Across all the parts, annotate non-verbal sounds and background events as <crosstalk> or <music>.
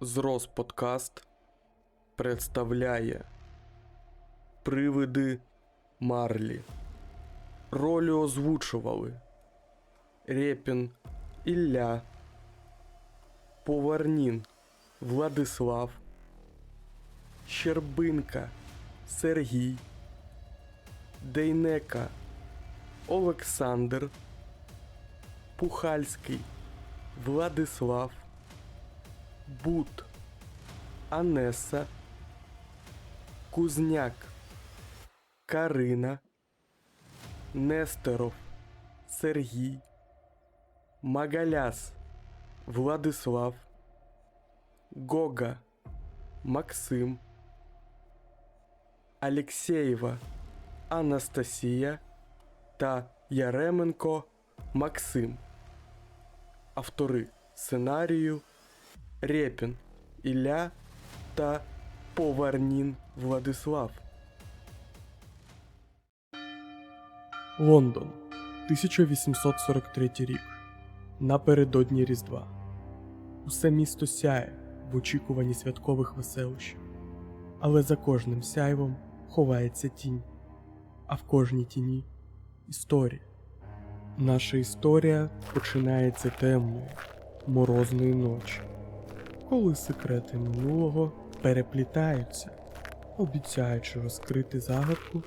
Зрос Подкаст представляє Привиди Марлі. Ролі озвучували Рєпін Ілля, Поварнін Владислав, Щербинка Сергій, Дейнека Олександр, Пухальський Владислав, Бут Анеса, Кузняк Карина, Нестеров Сергій, Магаляс Владислав, Гога Максим, Алексєєва Анастасія та Яременко Максим. Автори сценарію Рєпін Ілля та Поварнін Владислав. Лондон, 1843 рік. Напередодні Різдва. Усе місто сяє в очікуванні святкових веселощів. Але за кожним сяйвом ховається тінь, а в кожній тіні історія. Наша історія починається темної, морозної ночі, коли секрети минулого переплітаються, обіцяючи розкрити загадку,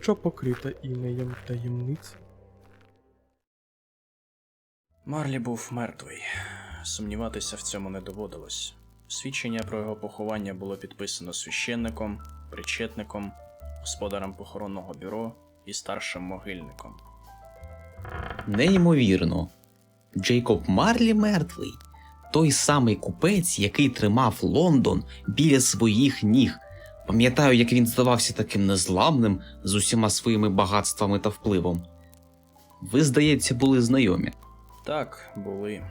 що покрита інеєм таємниць. Марлі був мертвий. Сумніватися в цьому не доводилось. Свідчення про його поховання було підписано священником, причетником, господарем похоронного бюро і старшим могильником. Неймовірно. Джейкоб Марлі мертвий. Той самий купець, який тримав Лондон біля своїх ніг. Пам'ятаю, як він здавався таким незламним з усіма своїми багатствами та впливом. Ви, здається, були знайомі. Так, були.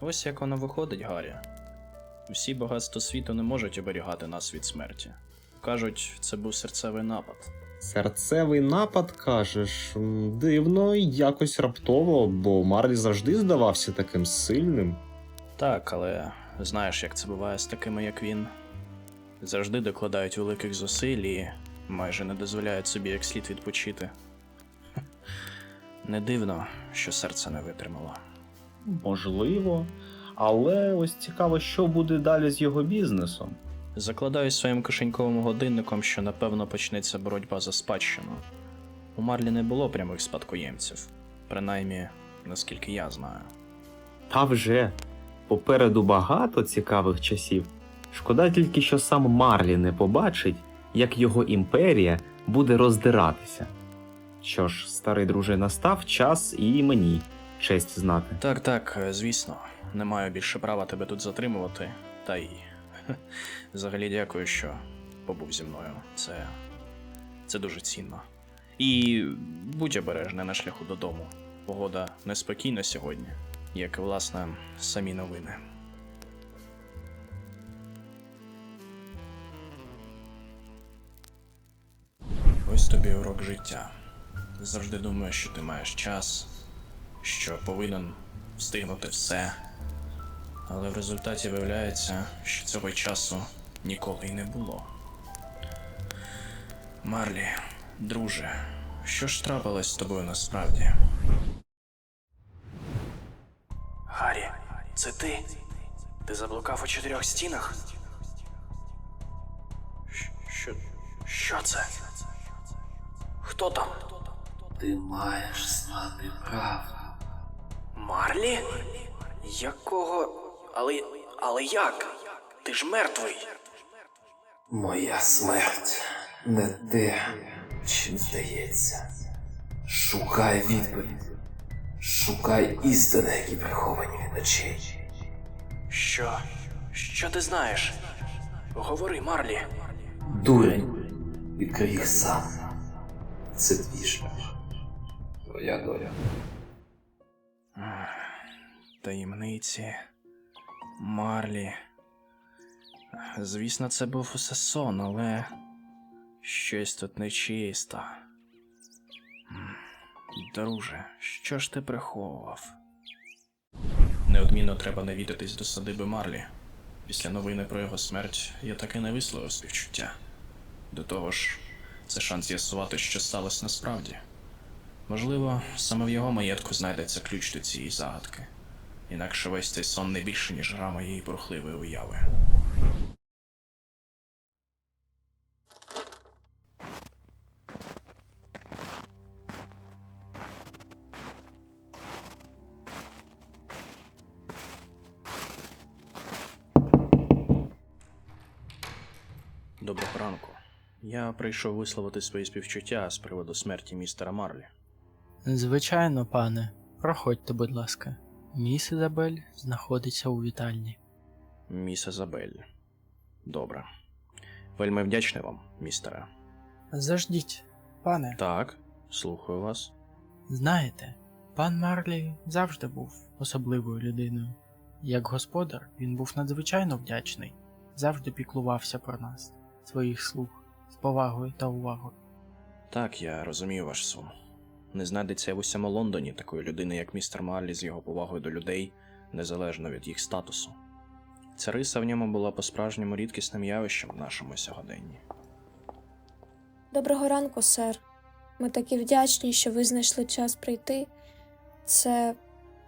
Ось як воно виходить, Гаррі. Всі багатства світу не можуть оберігати нас від смерті. Кажуть, це був серцевий напад. Серцевий напад, кажеш, дивно, якось раптово, бо Марлі завжди здавався таким сильним. Так, але знаєш, як це буває з такими, як він. Завжди докладають великих зусиль і майже не дозволяють собі як слід відпочити. Не дивно, що серце не витримало. Можливо. Але ось цікаво, що буде далі з його бізнесом. Закладаю своїм кишеньковим годинником, що напевно почнеться боротьба за спадщину. У Марлі не було прямих спадкоємців, принаймні, наскільки я знаю. Та вже попереду багато цікавих часів. Шкода тільки, що сам Марлі не побачить, як його імперія буде роздиратися. Що ж, старий друже, настав час і мені честь знати. Так, так, звісно, не маю більше права тебе тут затримувати, та й взагалі дякую, що побув зі мною. Це. це дуже цінно. І будь обережний на шляху додому. Погода неспокійна сьогодні, як і, власне, самі новини. Ось тобі урок життя. Завжди думаєш, що ти маєш час, що повинен встигнути все. Але в результаті виявляється, що цього часу ніколи й не було. Марлі, друже, що ж трапилось з тобою насправді? Це ти? Ти заблукав у чотирьох стінах? Що. Що це? Хто там? Ти маєш знати правду. Марлі? Якого. Але. Але як? Ти ж мертвий. Моя смерть не те, чим здається. Шукай відповідь. Шукай істини, які приховані від очей. Що? Що ти знаєш? Говори, Марлі. Дурень, відкрий їх сам. Це твій шлях. Твоя доля. Таємниці. Марлі. Звісно, це був усе сон, але щось тут нечисто. Друже, що ж ти приховував? Неодмінно треба навідатись до садиби Марлі. Після новини про його смерть я таки не висловив співчуття. До того ж, це шанс з'ясувати, що сталося насправді. Можливо, саме в його маєтку знайдеться ключ до цієї загадки. Інакше весь цей сон не більше, ніж гра моєї бурхливої уяви. Доброго ранку. Я прийшов висловити свої співчуття з приводу смерті містера Марлі. Звичайно, пане. Проходьте, будь ласка. Міс Ізабель знаходиться у вітальні. Міс Ізабель. Добре. Вельми вдячний вам, містере. Заждіть, пане. Так, слухаю вас. Знаєте, пан Марлі завжди був особливою людиною. Як господар, він був надзвичайно вдячний, завжди піклувався про нас, своїх слуг, з повагою та увагою. Так, я розумію ваш сум. Не знайдеться в усьому Лондоні такої людини, як містер Марлі з його повагою до людей, незалежно від їх статусу. Ця риса в ньому була по-справжньому рідкісним явищем в нашому сьогоденні. Доброго ранку, сер. Ми такі вдячні, що ви знайшли час прийти. Це.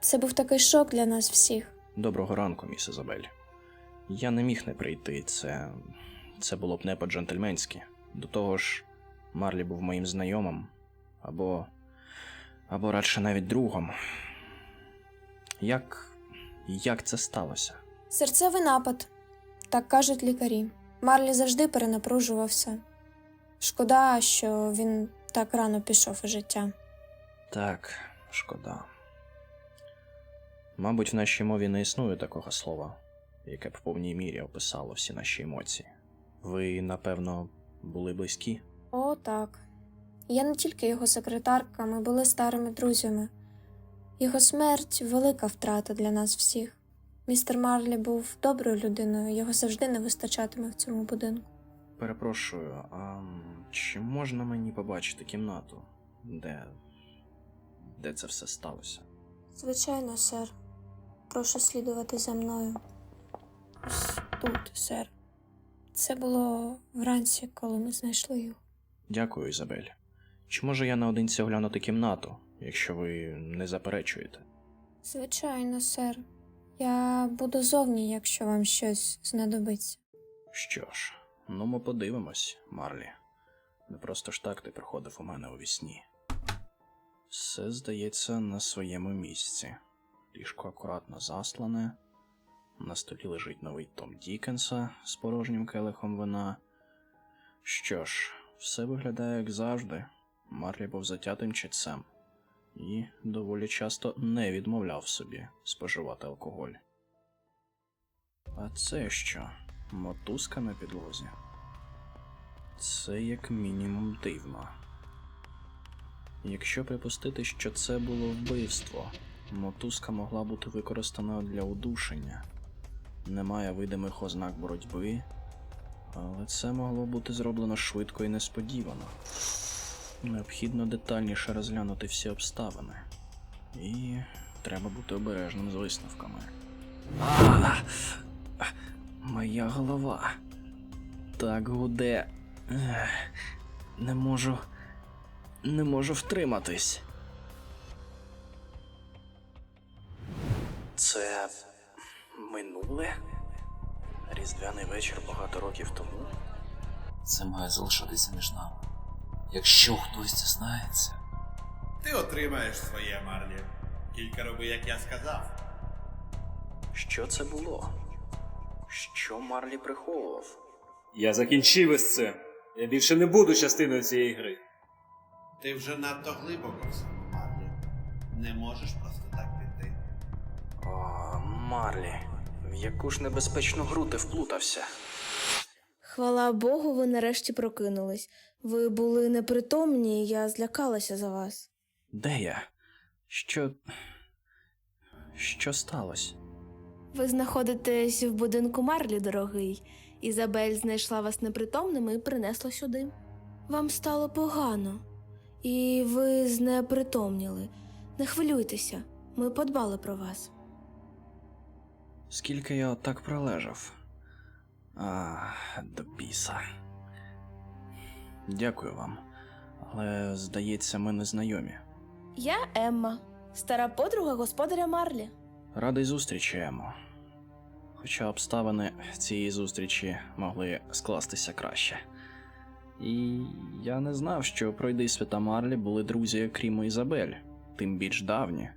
це був такий шок для нас всіх. Доброго ранку, міс Ізабель. Я не міг не прийти, це. Це було б не по-джентльменськи. До того ж, Марлі був моїм знайомим, або. або радше навіть другом. Як. як це сталося? Серцевий напад, так кажуть лікарі. Марлі завжди перенапружувався. Шкода, що він так рано пішов із життя. Так, шкода. Мабуть, в нашій мові не існує такого слова, яке б в повній мірі описало всі наші емоції. Ви, напевно, були близькі? О, так. Я не тільки його секретарка, ми були старими друзями. Його смерть велика втрата для нас всіх. Містер Марлі був доброю людиною, його завжди не вистачатиме в цьому будинку. Перепрошую, а чи можна мені побачити кімнату, де. де це все сталося? Звичайно, сер. Прошу слідувати за мною. Ось тут, сер. Це було вранці, коли ми знайшли його. Дякую, Ізабель. Чи можу я наодинці оглянути кімнату, якщо ви не заперечуєте? Звичайно, сер. Я буду зовні, якщо вам щось знадобиться. Що ж, ну ми подивимось, Марлі. Не просто ж так ти приходив у мене у вісні. Все здається на своєму місці. Ліжко акуратно заслане. На столі лежить новий Том Дікенса з порожнім келихом вина. Що ж, все виглядає як завжди. Марлі був затятим читцем і доволі часто не відмовляв собі споживати алкоголь. А це що? Мотузка на підлозі. Це як мінімум дивно. Якщо припустити, що це було вбивство, мотузка могла бути використана для удушення. Немає видимих ознак боротьби, але це могло бути зроблено швидко і несподівано. Необхідно детальніше розглянути всі обставини. І треба бути обережним з висновками. Моя голова. Так гуде. Не можу. Не можу втриматись. Вечір багато років тому. Це має залишитися між нами. Якщо хтось дізнається, Ти отримаєш своє, Марлі. Тільки роби, як я сказав. Що це було? Що Марлі приховував? Я закінчив із цим. Я більше не буду частиною цієї гри. Ти вже надто глибоко в цьому, Марлі. Не можеш просто так піти. О, Марлі, яку ж небезпечну гру ти вплутався? Хвала Богу, ви нарешті прокинулись. Ви були непритомні, і я злякалася за вас. Де я? Що. Що сталося? Ви знаходитесь в будинку Марлі, дорогий. Ізабель знайшла вас непритомним і принесла сюди. Вам стало погано, і ви знепритомніли. Не хвилюйтеся, ми подбали про вас. Скільки я так пролежав? А, до біса. Дякую вам. Але, здається, ми не знайомі. Я Емма, стара подруга господаря Марлі. Радий зустрічі, Емо. Хоча обставини цієї зустрічі могли скластися краще. І я не знав, що пройди свята Марлі були друзі, крім Ізабель, тим більш давні.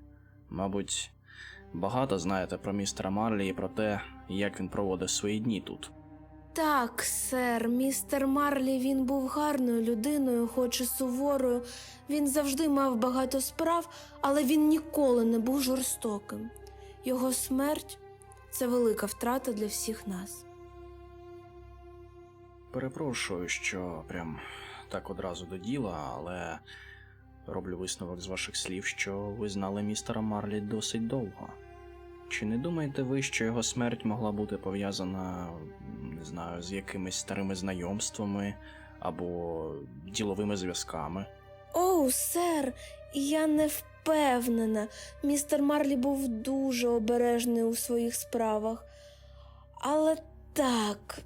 Мабуть, багато знаєте про містера Марлі і про те, як він проводив свої дні тут. Так, сер, містер Марлі він був гарною людиною, хоч і суворою. Він завжди мав багато справ, але він ніколи не був жорстоким. Його смерть це велика втрата для всіх нас. Перепрошую, що прям так одразу до діла, але роблю висновок з ваших слів, що ви знали містера Марлі досить довго. Чи не думаєте ви, що його смерть могла бути пов'язана, не знаю, з якимись старими знайомствами або діловими зв'язками? Оу, сер, я не впевнена. Містер Марлі був дуже обережний у своїх справах. Але так,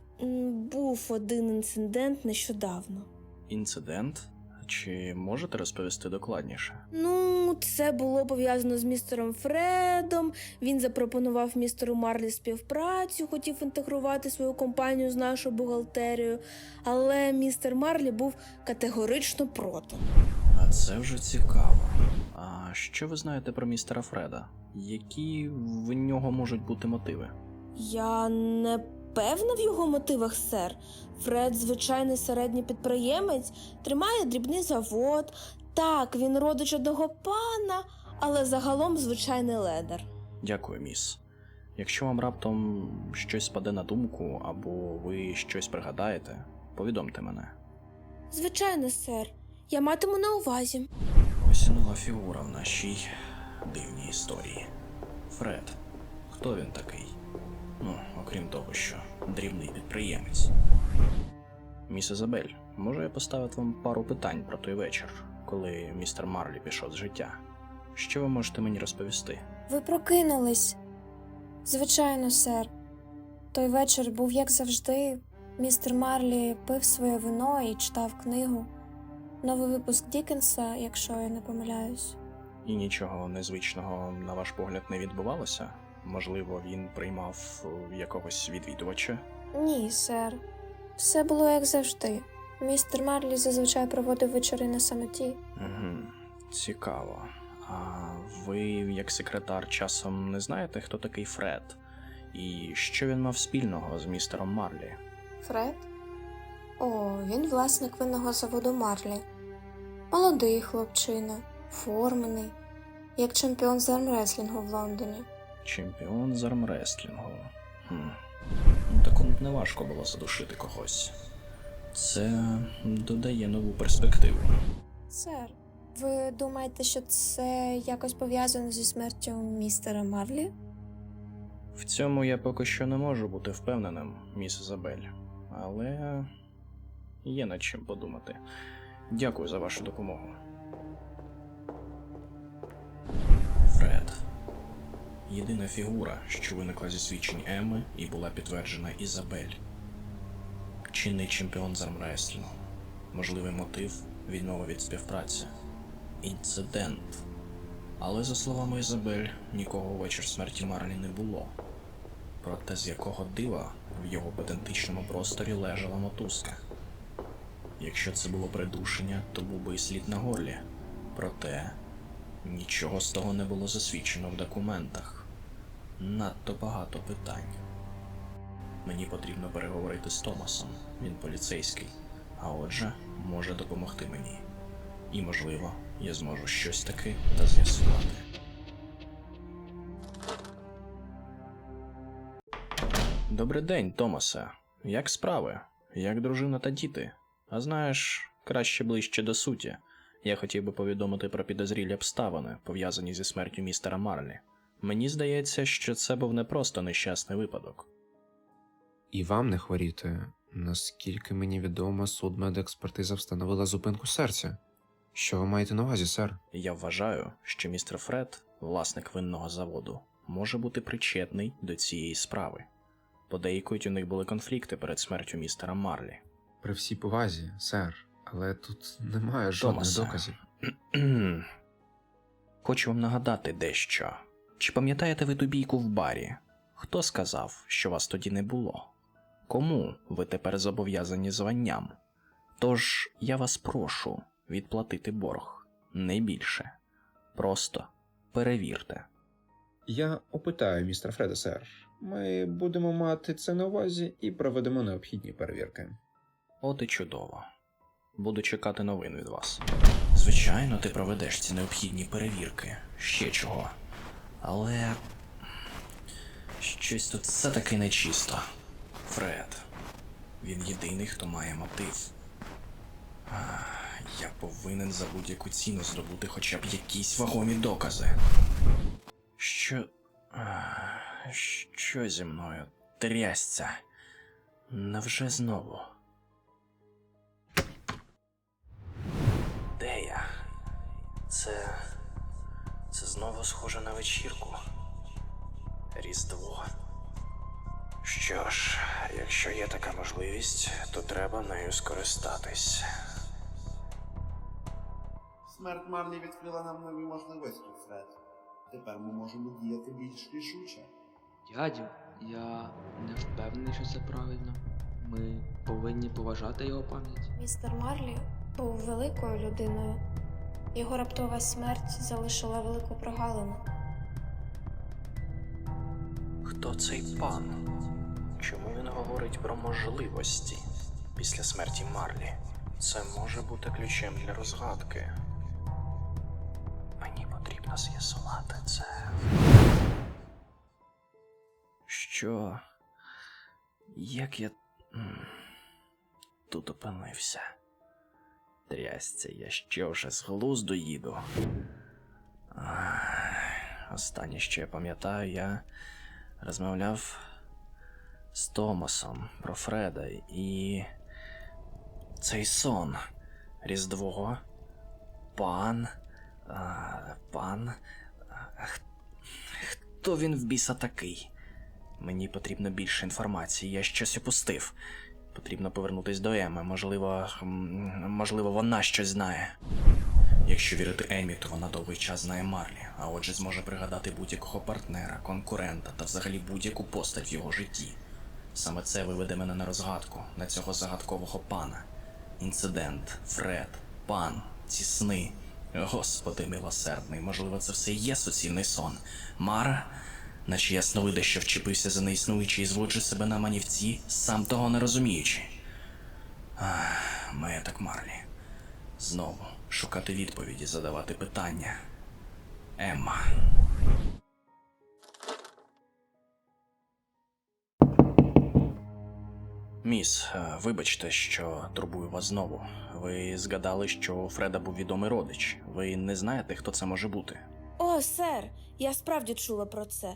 був один інцидент нещодавно. Інцидент? Чи можете розповісти докладніше? Ну, це було пов'язано з містером Фредом. Він запропонував містеру Марлі співпрацю, хотів інтегрувати свою компанію з нашою бухгалтерією, але містер Марлі був категорично проти. А це вже цікаво. А що ви знаєте про містера Фреда? Які в нього можуть бути мотиви? Я не певна в його мотивах, сер. Фред звичайний середній підприємець, тримає дрібний завод. Так, він родич одного пана, але загалом звичайний ледар. Дякую, міс. Якщо вам раптом щось спаде на думку, або ви щось пригадаєте, повідомте мене. Звичайно, сер. Я матиму на увазі. Ось нова фігура в нашій дивній історії. Фред. Хто він такий? Ну, окрім того, що дрібний підприємець. Міс Ізабель, може я поставити вам пару питань про той вечір, коли містер Марлі пішов з життя? Що ви можете мені розповісти? Ви прокинулись. Звичайно, сер. Той вечір був як завжди. Містер Марлі пив своє вино і читав книгу. Новий випуск Дікенса, якщо я не помиляюсь. І нічого незвичного, на ваш погляд, не відбувалося? Можливо, він приймав е, якогось відвідувача? Ні, сер. Все було як завжди. Містер Марлі зазвичай проводив вечори на самоті. Угу. Цікаво. А ви, як секретар, часом не знаєте, хто такий Фред? І що він мав спільного з містером Марлі? Фред? О, він власник винного заводу Марлі. Молодий хлопчина, формений, як чемпіон з армреслінгу в Лондоні. Чемпіон з армрестлінгу. Хм. Б не важко було задушити когось. Це додає нову перспективу. Сер, ви думаєте, що це якось пов'язано зі смертю містера Марлі? В цьому я поки що не можу бути впевненим, міс Ізабель, але є над чим подумати. Дякую за вашу допомогу. Єдина фігура, що виникла зі свідчень Емми і була підтверджена Ізабель. Чинний чемпіон з армрестлінгу. Можливий мотив відмова від співпраці. Інцидент. Але, за словами Ізабель, нікого у вечір смерті Марлі не було. Проте з якого дива в його патентичному просторі лежала мотузка. Якщо це було придушення, то був би і слід на горлі. Проте нічого з того не було засвідчено в документах. Надто багато питань. Мені потрібно переговорити з Томасом, він поліцейський, а отже, може допомогти мені. І, можливо, я зможу щось таки та з'ясувати. Добрий день, Томасе. Як справи? Як дружина та діти? А знаєш, краще ближче до суті. Я хотів би повідомити про підозрілі обставини, пов'язані зі смертю містера Марлі. Мені здається, що це був не просто нещасний випадок. І вам не хворіти. Наскільки мені відомо, судмедекспертиза встановила зупинку серця. Що ви маєте на увазі, сер? Я вважаю, що містер Фред, власник винного заводу, може бути причетний до цієї справи. Подейкують, у них були конфлікти перед смертю містера Марлі. При всій повазі, сер, але тут немає жодних Томасе. доказів. <clears throat> Хочу вам нагадати дещо. Чи пам'ятаєте ви ту бійку в барі? Хто сказав, що вас тоді не було? Кому ви тепер зобов'язані званням? Тож я вас прошу відплатити борг не більше. Просто перевірте. Я опитаю містера Фреда, сер. Ми будемо мати це на увазі і проведемо необхідні перевірки. От і чудово. Буду чекати новин від вас. Звичайно, ти проведеш ці необхідні перевірки. Ще чого. Але. Щось тут все-таки нечисто. Фред. Він єдиний, хто має мотив. Я повинен за будь-яку ціну здобути хоча б якісь вагомі докази. Що. Що зі мною трясця? Невже знову? Де я? Це. Знову схоже на вечірку. Різдво. Що ж, якщо є така можливість, то треба нею скористатись. Смерть Марлі відкрила нам нові можливості, Фред. Тепер ми можемо діяти більш рішуче. Дядю, я не впевнений, що це правильно. Ми повинні поважати його пам'ять. Містер Марлі був великою людиною. Його раптова смерть залишила велику прогалину. Хто цей пан? Чому він говорить про можливості після смерті Марлі? Це може бути ключем для розгадки. Мені потрібно з'ясувати це. Що? Як я тут опинився? Трясця, я що вже з глузду їду. Останнє, що я пам'ятаю, я розмовляв з Томасом про Фреда і. Цей сон. Різдво. Пан. Пан. Хто він в біса такий? Мені потрібно більше інформації, я щось опустив. Потрібно повернутись до Еми. Можливо, можливо, вона щось знає. Якщо вірити Емі, то вона довгий час знає Марлі, а отже зможе пригадати будь-якого партнера, конкурента та взагалі будь-яку постать в його житті. Саме це виведе мене на розгадку, на цього загадкового пана. Інцидент, Фред, пан, ці сни. Господи милосердний, можливо, це все є суцільний сон. Мара, наче ясновиде, що вчепився за неіснуючий і зводжу себе на манівці, сам того не розуміючи. Ах, маєток Марлі. Знову шукати відповіді, задавати питання. Емма. Міс, е, вибачте, що турбую вас знову. Ви згадали, що у Фреда був відомий родич. Ви не знаєте, хто це може бути? О, сер, я справді чула про це.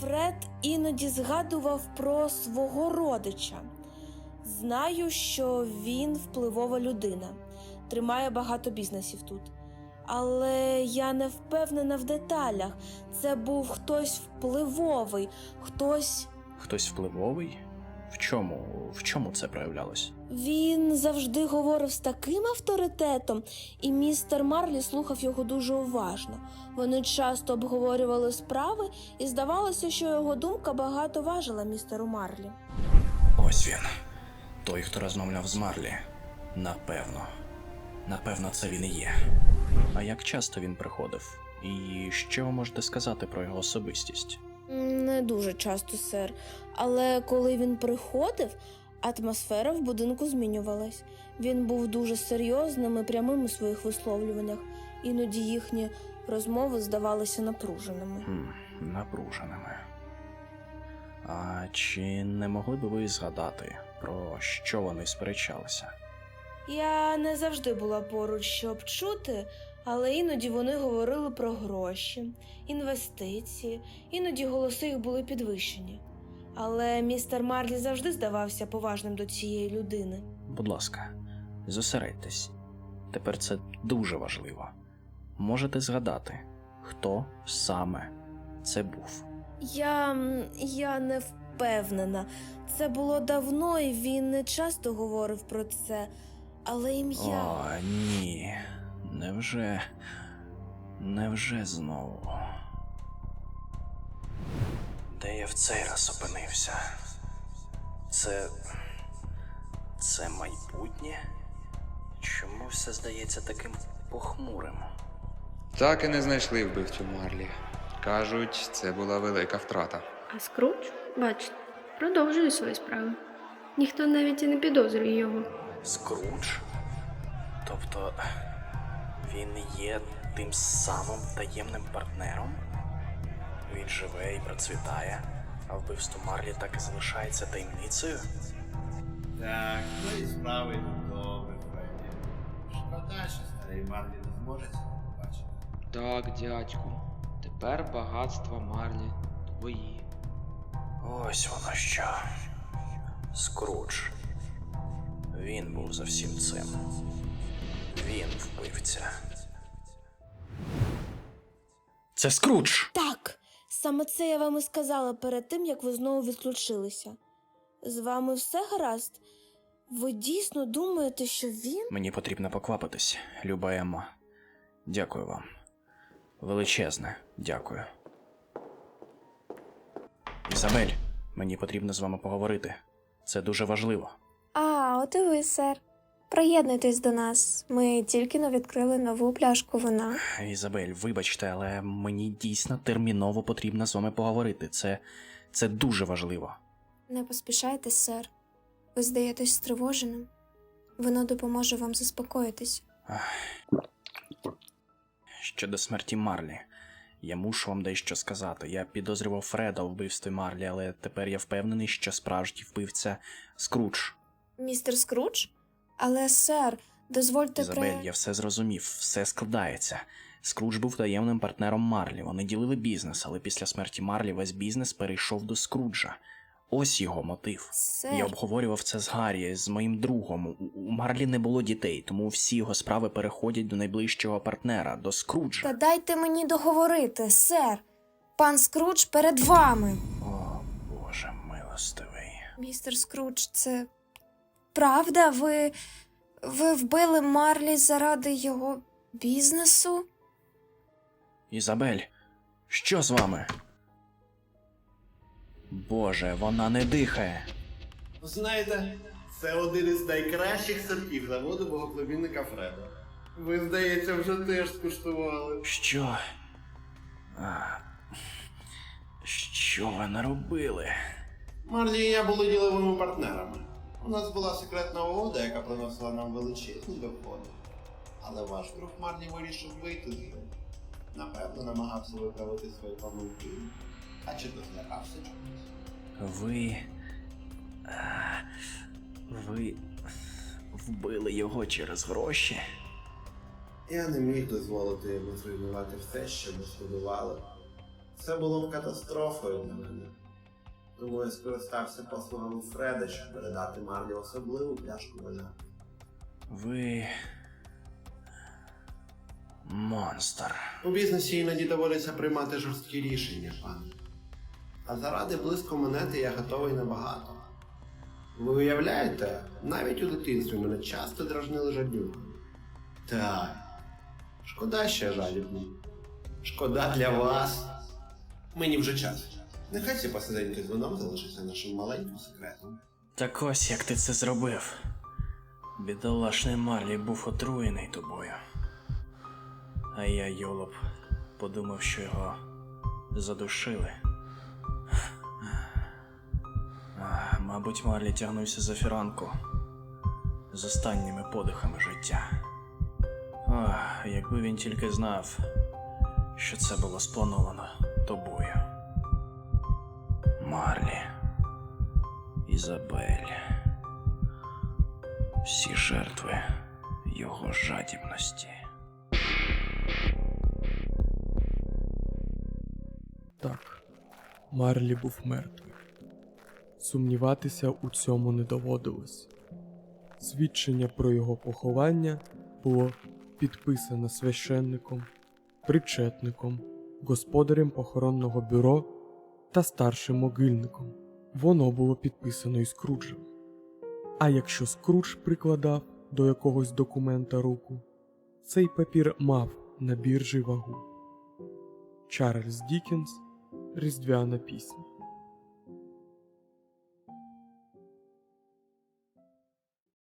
Фред іноді згадував про свого родича. Знаю, що він впливова людина, тримає багато бізнесів тут. Але я не впевнена в деталях. Це був хтось впливовий, хтось. Хтось впливовий? В чому? В чому це проявлялось? Він завжди говорив з таким авторитетом, і містер Марлі слухав його дуже уважно. Вони часто обговорювали справи, і здавалося, що його думка багато важила містеру Марлі. Ось він. Той, хто розмовляв з Марлі. Напевно. Напевно, це він і є. А як часто він приходив? І що ви можете сказати про його особистість? Не дуже часто, сер. Але коли він приходив, атмосфера в будинку змінювалась. Він був дуже серйозним і прямим у своїх висловлюваннях. Іноді їхні розмови здавалися напруженими. Хм, напруженими. А чи не могли б ви згадати, про що вони сперечалися? Я не завжди була поруч, щоб чути, але іноді вони говорили про гроші, інвестиції, іноді голоси їх були підвищені. Але містер Марлі завжди здавався поважним до цієї людини. Будь ласка, зосередьтесь. Тепер це дуже важливо. Можете згадати, хто саме це був. Я. я не впевнена. Це було давно, і він не часто говорив про це. Але ім'я. О, ні. Невже. Невже знову? Де я в цей раз опинився? Це. Це майбутнє? Чому все здається таким похмурим? Так і не знайшли вбивцю Марлі. Кажуть, це була велика втрата. А Скрудж, бачите, продовжує свої справи. Ніхто навіть і не підозрює його. Скрудж? Тобто. Він є тим самим таємним партнером? Він живе і процвітає, а вбивство Марлі так і залишається таємницею? Так, твої справи йдуть добре, Фредді. Шкода, що старий Марлі не зможе цього побачити. Так, дядьку. Тепер багатства Марлі твої. Ось воно що. Скрудж. Він був за всім цим. Він вбивця. Це Скрудж! Так, саме це я вам і сказала перед тим, як ви знову відключилися. З вами все гаразд? Ви дійсно думаєте, що він? Мені потрібно поквапитись, люба Емма. Дякую вам. Величезне, дякую. Ізабель, мені потрібно з вами поговорити. Це дуже важливо. А, от і ви, сер. Приєднуйтесь до нас. Ми тільки но відкрили нову пляшку вина. Ізабель, вибачте, але мені дійсно терміново потрібно з вами поговорити. Це. це дуже важливо. Не поспішайте, сер. Ви здаєтесь стривоженим. Воно допоможе вам заспокоїтись. Щодо смерті Марлі, я мушу вам дещо сказати. Я підозрював Фреда у вбивстві Марлі, але тепер я впевнений, що справжній вбивця Скрудж. Містер Скрудж? Але, сер, дозвольте Ізабель, при... я все зрозумів, все складається. Скрудж був таємним партнером Марлі. Вони ділили бізнес, але після смерті Марлі весь бізнес перейшов до Скруджа. Ось його мотив. Сер. Я обговорював це з Гаррі, з моїм другом. У- Марлі не було дітей, тому всі його справи переходять до найближчого партнера, до Скруджа. Та дайте мені договорити, сер. Пан Скрудж перед вами. О, Боже милостивий. Містер Скрудж, це правда? Ви. Ви вбили Марлі заради його бізнесу? Ізабель, що з вами? Боже, вона не дихає. Знаєте, це один із найкращих сортів заводу мого племінника Фреда. Ви, здається, вже теж скуштували. Що? А, що ви наробили? Марлі і я були діловими партнерами. У нас була секретна угода, яка приносила нам величезні доходи. Але ваш друг Марлі вирішив вийти з гри. Напевно, намагався виправити свої помилки. А чи то злякався чогось? Ви. Ви. вбили його через гроші? Я не міг дозволити йому зруйнувати все, що ми шкодували. Це було б катастрофою для мене. Тому я скористався послугами Фреда, щоб передати Марлі особливу пляшку вина. Ви. Монстр. У бізнесі іноді доводиться приймати жорсткі рішення, пане. А заради близько монети я готовий на багато. Ви уявляєте, навіть у дитинстві мене часто дражнили жаднюками. Так. Шкода, що я жадібний. Шкода для вас. Мені вже час. Нехай ці посиденьки з вином залишиться нашим маленьким секретом. Так ось як ти це зробив. Бідолашний Марлі був отруєний тобою. А я, йолоп, подумав, що його задушили. Мабуть, Марлі тягнувся за фіранку з останніми подихами життя. Ох, якби він тільки знав, що це було сплановано тобою. Марлі. Ізабель. Всі жертви його жадібності. Так, Марлі був мертвий. Сумніватися у цьому не доводилось. Свідчення про його поховання було підписано священником, причетником, господарем похоронного бюро та старшим могильником. воно було підписано і Скруджем. А якщо Скрудж прикладав до якогось документа руку, цей папір мав на біржі вагу. Чарльз Дікінс Різдвяна пісня.